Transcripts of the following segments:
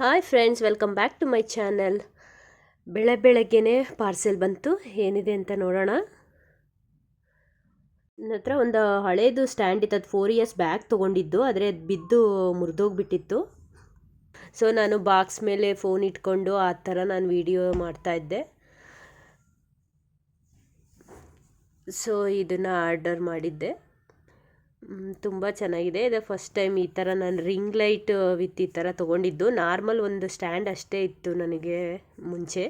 Hi friends welcome back to my channel ಬೆಳೆ ಬೆಳಗ್ಗೆನೆ parcel ಬಂತು. ಏನಿದೆ ಅಂತ ನೋಡೋಣ. ನನ್ನ ಹತ್ರ ಒಂದು ಹಳೇದು ಸ್ಟ್ಯಾಂಡ್ ಇತ್ತು ಅದು ಫೋರ್ ಇಯರ್ಸ್ ಬ್ಯಾಗ್ ತೊಗೊಂಡಿದ್ದು. ಆದರೆ ಅದು ಬಿದ್ದು ಮುರಿದೋಗ್ಬಿಟ್ಟಿತ್ತು. ಸೊ ನಾನು ಬಾಕ್ಸ್ ಮೇಲೆ ಫೋನ್ ಇಟ್ಕೊಂಡು ಆ ಥರ ನಾನು ವಿಡಿಯೋ ಮಾಡ್ತಾಯಿದ್ದೆ ಸೊ ಇದನ್ನು ಆರ್ಡರ್ ಮಾಡಿದ್ದೆ. ತುಂಬ ಚೆನ್ನಾಗಿದೆ. ಇದು ಫಸ್ಟ್ ಟೈಮ್ ಈ ಥರ ನಾನು ರಿಂಗ್ ಲೈಟ್ ವಿತ್ ಈ ಥರ ತೊಗೊಂಡಿದ್ದು. ನಾರ್ಮಲ್ ಒಂದು ಸ್ಟ್ಯಾಂಡ್ ಅಷ್ಟೇ ಇತ್ತು ನನಗೆ ಮುಂಚೆ.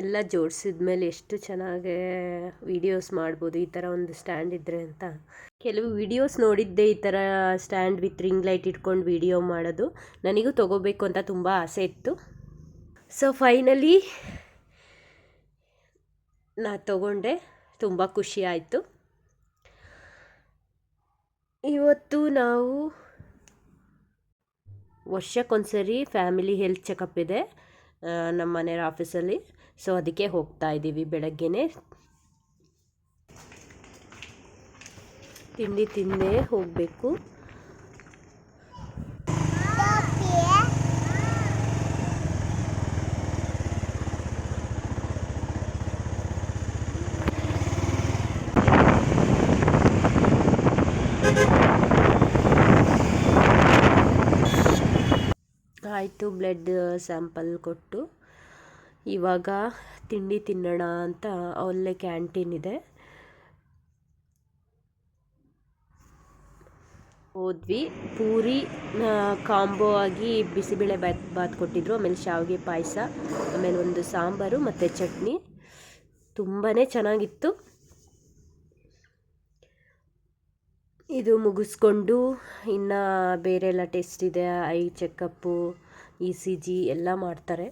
ಎಲ್ಲ ಜೋಡಿಸಿದ ಮೇಲೆ ಎಷ್ಟು ಚೆನ್ನಾಗಿ ವಿಡಿಯೋಸ್ ಮಾಡ್ಬೋದು ಈ ಥರ ಒಂದು ಸ್ಟ್ಯಾಂಡ್ ಇದ್ದರೆ ಅಂತ. ಕೆಲವು ವಿಡಿಯೋಸ್ ನೋಡಿದ್ದೆ ಈ ಥರ ಸ್ಟ್ಯಾಂಡ್ ವಿತ್ ರಿಂಗ್ ಲೈಟ್ ಇಟ್ಕೊಂಡು ವಿಡಿಯೋ ಮಾಡೋದು. ನನಗೂ ತೊಗೋಬೇಕು ಅಂತ ತುಂಬ ಆಸೆ ಇತ್ತು. ಸೊ ಫೈನಲಿ ನಾ ತಗೊಂಡೆ, ತುಂಬ ಖುಷಿ ಆಯಿತು. ಇವತ್ತು ನಾವು ವರ್ಷಕ್ಕೊಂದ್ಸರಿ ಫ್ಯಾಮಿಲಿ ಹೆಲ್ತ್ ಚೆಕಪ್ ಇದೆ ನಮ್ಮ ಮನೆಯ ಆಫೀಸಲ್ಲಿ. ಸೊ, ಅದಕ್ಕೆ ಹೋಗ್ತಾ ಇದ್ದೀವಿ ಬೆಳಗ್ಗೆನೆ. ತಿಂಡಿ ತಿಂದೇ ಹೋಗಬೇಕು. ಆಯಿತು, ಬ್ಲಡ್ ಸ್ಯಾಂಪಲ್ ಕೊಟ್ಟು. ಇವಾಗ ತಿಂಡಿ ತಿನ್ನೋಣ ಅಂತ ಅಲ್ಲೇ ಕ್ಯಾಂಟೀನ್ ಇದೆ. ಹೋದ್ವಿ. ಪೂರಿ ಕಾಂಬೋ ಆಗಿ ಬಿಸಿಬೇಳೆ ಬಾತ್ ಬಾತ್ ಕೊಟ್ಟಿದ್ರು. ಆಮೇಲೆ ಶಾವಿಗೆ ಪಾಯಸ, ಆಮೇಲೆ ಒಂದು ಸಾಂಬಾರು ಮತ್ತು ಚಟ್ನಿ. ತುಂಬಾ ಚೆನ್ನಾಗಿತ್ತು. ಇದು ಮುಗಿಸ್ಕೊಂಡು ಇನ್ನು ಬೇರೆ ಎಲ್ಲ ಟೆಸ್ಟ್ ಇದೆ eye checkup E C G ಎಲ್ಲ ಮಾಡ್ತಾರೆ.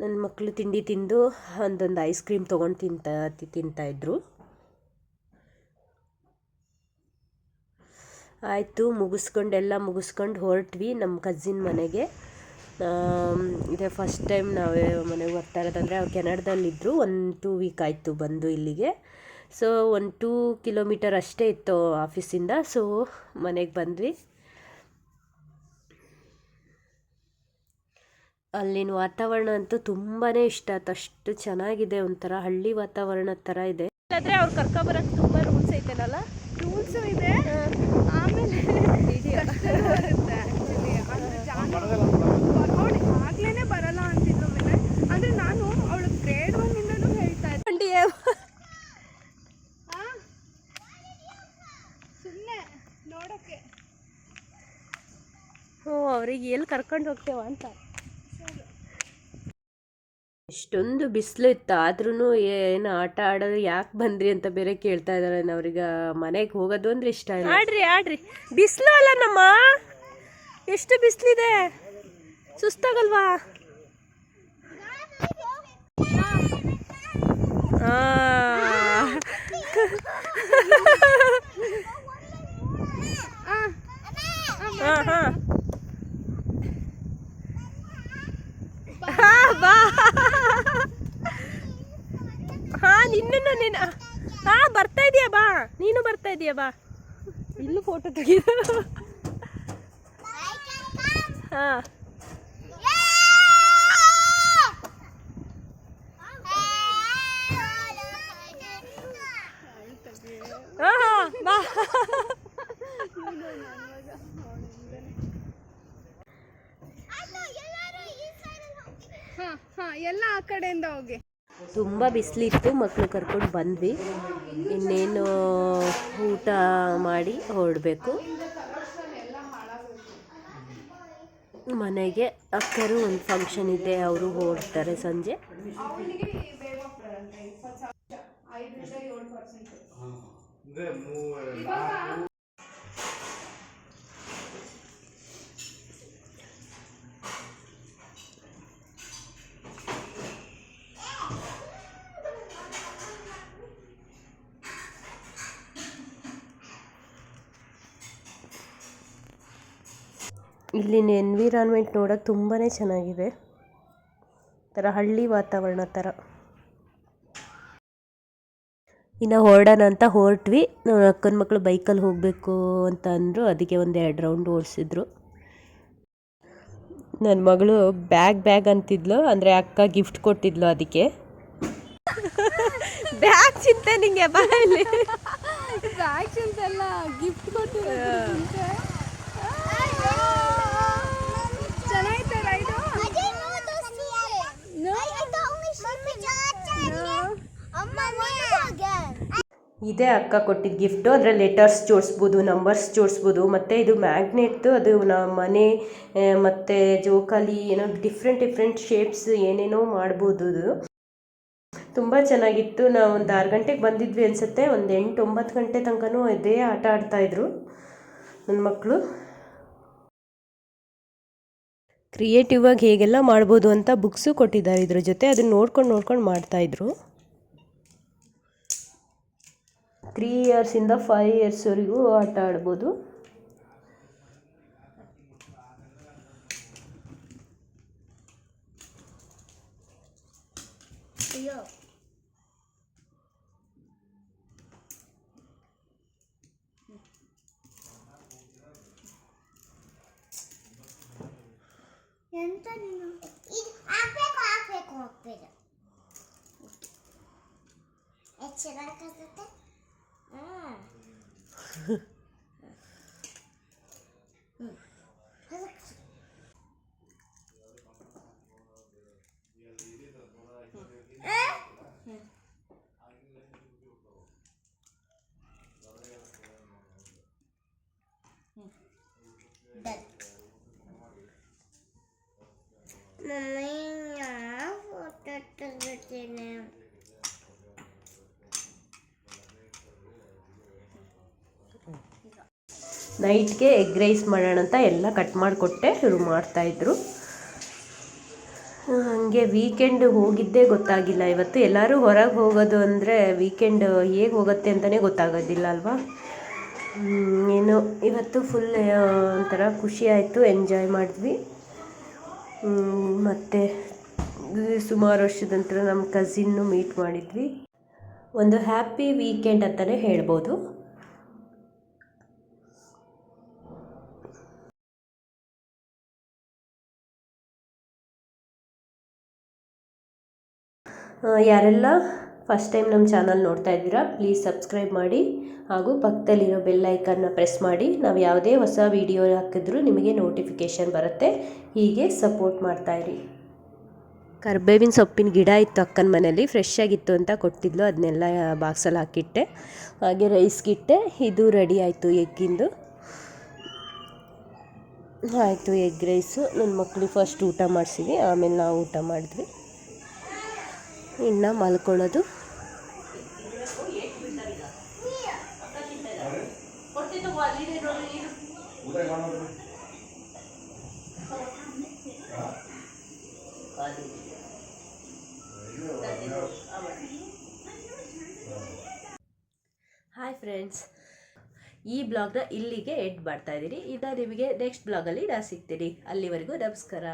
ನನ್ನ ಮಕ್ಕಳು ತಿಂಡಿ ತಿಂದು ಒಂದೊಂದು ಐಸ್ ಕ್ರೀಮ್ ತೊಗೊಂಡು ತಿಂತ ತಿಂತಾಯಿದ್ರು ಆಯಿತು ಮುಗಿಸ್ಕೊಂಡೆಲ್ಲ ಮುಗಿಸ್ಕೊಂಡು ಹೊರಟ್ವಿ ನಮ್ಮ ಕಝಿನ್ ಮನೆಗೆ. ಇದೇ ಫಸ್ಟ್ ಟೈಮ್ ನಾವೇ ಮನೆಗೆ ಬರ್ತಾ ಇರೋದಂದರೆ ಅವ್ರು ಕೆನಡದಲ್ಲಿದ್ದರು ಒಂದು ಟೂ ವೀಕ್ ಆಯಿತು ಬಂದು ಇಲ್ಲಿಗೆ. ಸೊ ಒಂದು ಟೂ ಕಿಲೋಮೀಟರ್ ಅಷ್ಟೇ ಇತ್ತು ಆಫೀಸಿಂದ ಸೊ ಮನೆಗೆ ಬಂದ್ವಿ. ಅಲ್ಲಿನ ವಾತಾವರಣ ಅಂತೂ ತುಂಬಾ ಇಷ್ಟ. ಆಯ್ತು ಅಷ್ಟು ಚೆನ್ನಾಗಿದೆ ಒಂಥರ ಹಳ್ಳಿ ವಾತಾವರಣ ಥರ ಇದೆ. ಇಲ್ಲಾಂದರೆ ಅವ್ರು ಕರ್ಕೊಬರಕ್ಕೆ ತುಂಬ ರೂಲ್ಸ್ ಐತೆನಲ್ಲ? ರೂಲ್ಸು ಇದೆ. ಆಮೇಲೆ ಅವ್ರಿಗೆ ಎಲ್ಲಿ ಕರ್ಕೊಂಡು ಹೋಗ್ತೇವ ಅಂತ. ಎಷ್ಟೊಂದು ಬಿಸಿಲು ಇತ್ತು ಆದ್ರೂ ಏನು ಆಟ ಆಡೋದು ಯಾಕೆ ಬಂದ್ರಿ ಅಂತ ಬೇರೆ ಕೇಳ್ತಾ ಇದ್ದಾರೆ ಅವ್ರಿಗೆ ಮನೆಗೆ ಹೋಗೋದು ಅಂದ್ರೆ ಇಷ್ಟ ಇಲ್ಲ. ಆಡ್ರಿ ಆಡ್ರಿ. ಬಿಸಿಲು ಅಲ್ಲ ನಮ್ಮ. ಎಷ್ಟು ಬಿಸಿಲಿದೆ. ಸುಸ್ತಾಗಲ್ವಾ? ಹಾ ಹಾ ಬಾ ಹಾ ನಿನ್ನನ್ನು ನೀನು. ಹಾ ಬರ್ತಾ ಇದೀಯ ಬಾ. ನೀನು ಬರ್ತಾ ಇದೀಯ ಬಾ. ಇಲ್ಲೂ ಫೋಟೋ ತೆಗೀದು ಹಾ. ಹಾಂ ಹಾಂ, ಎಲ್ಲ ಆ ಕಡೆಯಿಂದ ಹೋಗಿ. ತುಂಬ ಬಿಸಿಲಿತ್ತು ಮಕ್ಕಳು ಕರ್ಕೊಂಡು ಬಂದ್ವಿ. ಇನ್ನೇನು ಊಟ ಮಾಡಿ ಹೊರಡಬೇಕು. ಮನೆಗೆ ಅಕ್ಕರು ಒಂದು ಫಂಕ್ಷನ್ ಇದೆ ಅವರು ಹೊರಡ್ತಾರೆ ಸಂಜೆ. ಇಲ್ಲಿನ ಎನ್ವಿರಾನ್ಮೆಂಟ್ ನೋಡೋಕೆ ತುಂಬಾ ಚೆನ್ನಾಗಿದೆ. ಥರ ಹಳ್ಳಿ ವಾತಾವರಣ ಥರ ಇನ್ನು ಹೊರಡೋಣ ಅಂತ ಹೊರಟ್ವಿ. ನಮ್ಮ ಅಕ್ಕನ ಮಕ್ಕಳು ಬೈಕಲ್ಲಿ ಹೋಗಬೇಕು ಅಂತ ಅಂದರು. ಅದಕ್ಕೆ ಒಂದು ಎರಡು ರೌಂಡ್ ಓಡಿಸಿದ್ರು. ನನ್ನ ಮಗಳು ಬ್ಯಾಗ್ ಬ್ಯಾಗ್ ಅಂತಿದ್ಲು. ಅಂದರೆ ಅಕ್ಕ ಗಿಫ್ಟ್ ಕೊಟ್ಟಿದ್ಲು ಅದಕ್ಕೆ. ಬ್ಯಾಗ್ ಚಿಂತೆ ನಿಂಗೆ ಬಾಯಲ್ಲಿ ಚಿಂತೆ ಅಲ್ಲ ಗಿಫ್ಟ್ ಕೊಟ್ಟಿರೋದು ಚೆನ್ನಾಯ್ತಾ ರೈಡು ಇದೇ ಅಕ್ಕ ಕೊಟ್ಟಿದ್ದ ಗಿಫ್ಟು ಅದರಲ್ಲಿ ಲೆಟರ್ಸ್ ಜೋಡಿಸ್ಬೋದು ನಂಬರ್ಸ್ ಜೋಡಿಸ್ಬೋದು, ಮತ್ತು ಇದು ಮ್ಯಾಗ್ನೆಟ್ದು ಅದು ನಮ್ಮ ಮನೆ ಮತ್ತು ಜೋಕಾಲಿ, ಏನೋ ಡಿಫ್ರೆಂಟ್ ಡಿಫ್ರೆಂಟ್ ಶೇಪ್ಸ್ ಏನೇನೋ ಮಾಡ್ಬೋದು ಅದು ತುಂಬ ಚೆನ್ನಾಗಿತ್ತು. ನಾವು ಒಂದು ಆರು ಗಂಟೆಗೆ ಬಂದಿದ್ವಿ ಅನಿಸುತ್ತೆ. ಒಂದು ಎಂಟು, ಒಂಬತ್ತು ಗಂಟೆ ತನಕನೂ ಇದೇ ಆಟ ಆಡ್ತಾಯಿದ್ರು ನನ್ನ ಮಕ್ಕಳು ಕ್ರಿಯೇಟಿವ್ ಆಗಿ ಹೇಗೆಲ್ಲ ಮಾಡ್ಬೋದು ಅಂತ ಬುಕ್ಸು ಕೊಟ್ಟಿದ್ದಾರೆ ಇದ್ರ ಜೊತೆ. ಅದನ್ನ ನೋಡ್ಕೊಂಡು ನೋಡ್ಕೊಂಡು ಮಾಡ್ತಾಯಿದ್ರು ತ್ರೀ ಇಯರ್ಸಿಂದ ಫೈವ್ ಇಯರ್ಸ್ವರೆಗೂ ಆಟ ಆಡ್ಬೋದು. ಎಂತ ನೀನು? ಇದು ಚೆನ್ನಾಗತ್ತೆ ಹಾಂ നന്നായി ഞാൻ ഫോട്ടോ എടുത്തിട്ട് ನೈಟ್ಗೆ ಎಗ್ ರೈಸ್ ಮಾಡೋಣ ಅಂತ ಎಲ್ಲ ಕಟ್ ಮಾಡಿಕೊಟ್ಟೆ, ಶುರು ಮಾಡ್ತಾಯಿದ್ರು ಹಾಗೆ ವೀಕೆಂಡ್ ಹೋಗಿದ್ದೇ ಗೊತ್ತಾಗಿಲ್ಲ. ಇವತ್ತು ಎಲ್ಲರೂ ಹೊರಗೆ ಹೋಗೋದು ಅಂದರೆ ವೀಕೆಂಡ್ ಹೇಗೆ ಹೋಗುತ್ತೆ ಅಂತಲೇ ಗೊತ್ತಾಗೋದಿಲ್ಲ ಅಲ್ವಾ? ಏನು, ಇವತ್ತು ಫುಲ್ ಒಂಥರ ಖುಷಿ ಆಯಿತು ಎಂಜಾಯ್ ಮಾಡಿದ್ವಿ. ಮತ್ತು ಸುಮಾರು ವರ್ಷದ ನಂತರ ನಮ್ಮ ಕಸಿನ್ನು ಮೀಟ್ ಮಾಡಿದ್ವಿ. ಒಂದು ಹ್ಯಾಪಿ ವೀಕೆಂಡ್ ಅಂತಲೇ ಹೇಳ್ಬೋದು. ಯಾರೆಲ್ಲ ಫಸ್ಟ್ ಟೈಮ್ ನಮ್ಮ ಚಾನಲ್ ನೋಡ್ತಾ ಇದ್ದೀರಾ ಪ್ಲೀಸ್ ಸಬ್ಸ್ಕ್ರೈಬ್ ಮಾಡಿ ಹಾಗೂ ಪಕ್ಕದಲ್ಲಿರೋ ಬೆಲ್ ಐಕನ್ನ ಪ್ರೆಸ್ ಮಾಡಿ. ನಾವು ಯಾವುದೇ ಹೊಸ ವಿಡಿಯೋ ಹಾಕಿದ್ರು ನಿಮಗೆ ನೋಟಿಫಿಕೇಷನ್ ಬರುತ್ತೆ. ಹೀಗೆ ಸಪೋರ್ಟ್ ಮಾಡ್ತಾಯಿರಿ ಕರ್ಬೇವಿನ ಸೊಪ್ಪಿನ ಗಿಡ ಇತ್ತು ಅಕ್ಕನ ಮನೇಲಿ ಫ್ರೆಶ್ ಆಗಿತ್ತು ಅಂತ ಕೊಟ್ಟಿದ್ಲು. ಅದನ್ನೆಲ್ಲ ಬಾಕ್ಸಲ್ಲಿ ಹಾಕಿಟ್ಟೆ. ಹಾಗೆ ರೈಸ್ಗಿಟ್ಟೆ ಇದು ರೆಡಿ ಆಯಿತು ಎಗ್ಗಿಂದು ಆಯಿತು ಎಗ್ ರೈಸು ನನ್ನ ಮಕ್ಕಳಿಗೆ ಫಸ್ಟ್ ಊಟ ಮಾಡಿಸಿದ್ವಿ, ಆಮೇಲೆ ನಾವು ಊಟ ಮಾಡಿದ್ವಿ. ಇನ್ನು ಮಲ್ಕೊಳ್ಳೋದು. ಹಾಯ್ ಫ್ರೆಂಡ್ಸ್ ಈ ಬ್ಲಾಗ್ನ ಇಲ್ಲಿಗೆ ಎಂಡ್ ಮಾಡ್ತಾ ಇದ್ದೀನಿ. ಇನ್ನು ನಿಮಗೆ ನೆಕ್ಸ್ಟ್ ಬ್ಲಾಗಲ್ಲಿ ನಾನು ಸಿಗ್ತೀನಿ. ಅಲ್ಲಿವರೆಗೂ ನಮಸ್ಕಾರ.